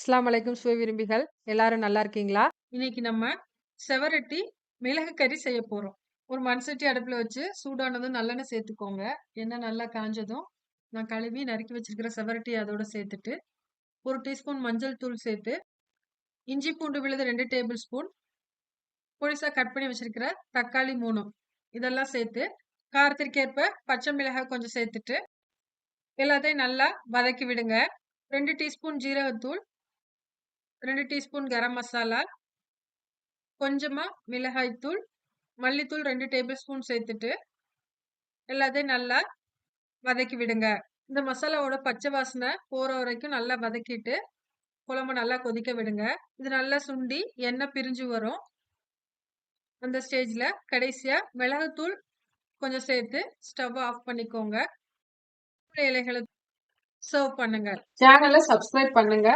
இஸ்லாம் அலைக்கும் சுவை விரும்பிகள் எல்லாரும் நல்லா இருக்கீங்களா? இன்னைக்கு நம்ம செவரட்டி மிளகு கறி செய்ய போறோம். ஒரு மண் சட்டி அடுப்புல வச்சு சூடானதும் நல்லெண்ணெய் சேர்த்துக்கோங்க. எண்ணெய் நல்லா காஞ்சதும் நான் கழுவி நறுக்கி வச்சிருக்கிற செவரட்டி அதோட சேர்த்துட்டு, ஒரு டீஸ்பூன் மஞ்சள் தூள் சேர்த்து, இஞ்சி பூண்டு விழுது ரெண்டு டேபிள் ஸ்பூன், பொடிசா கட் பண்ணி வச்சிருக்கிற தக்காளி மூணு இதெல்லாம் சேர்த்து, காரத்திற்கேற்ப பச்சை மிளகாய் கொஞ்சம் சேர்த்துட்டு, எல்லாத்தையும் நல்லா வதக்கி விடுங்க. ரெண்டு டீஸ்பூன் ஜீரகத்தூள், ரெண்டு டீஸ்பூன் கரம் மசாலா, கொஞ்சமாக மிளகாய்த்தூள் மல்லித்தூள் ரெண்டு டேபிள் ஸ்பூன் சேர்த்துட்டு, எல்லாத்தையும் நல்லா வதக்கி விடுங்க. இந்த மசாலாவோட பச்சை வாசனை போகிற வரைக்கும் நல்லா வதக்கிட்டு, குழம்பு நல்லா கொதிக்க விடுங்க. இது நல்லா சுண்டி எண்ணெய் பிரிஞ்சு வரும். அந்த ஸ்டேஜில் கடைசியாக மிளகுத்தூள் கொஞ்சம் சேர்த்து ஸ்டவ் ஆஃப் பண்ணிக்கோங்க. இலைகளை சர்வ் பண்ணுங்க. சேனலை சப்ஸ்கிரைப் பண்ணுங்க.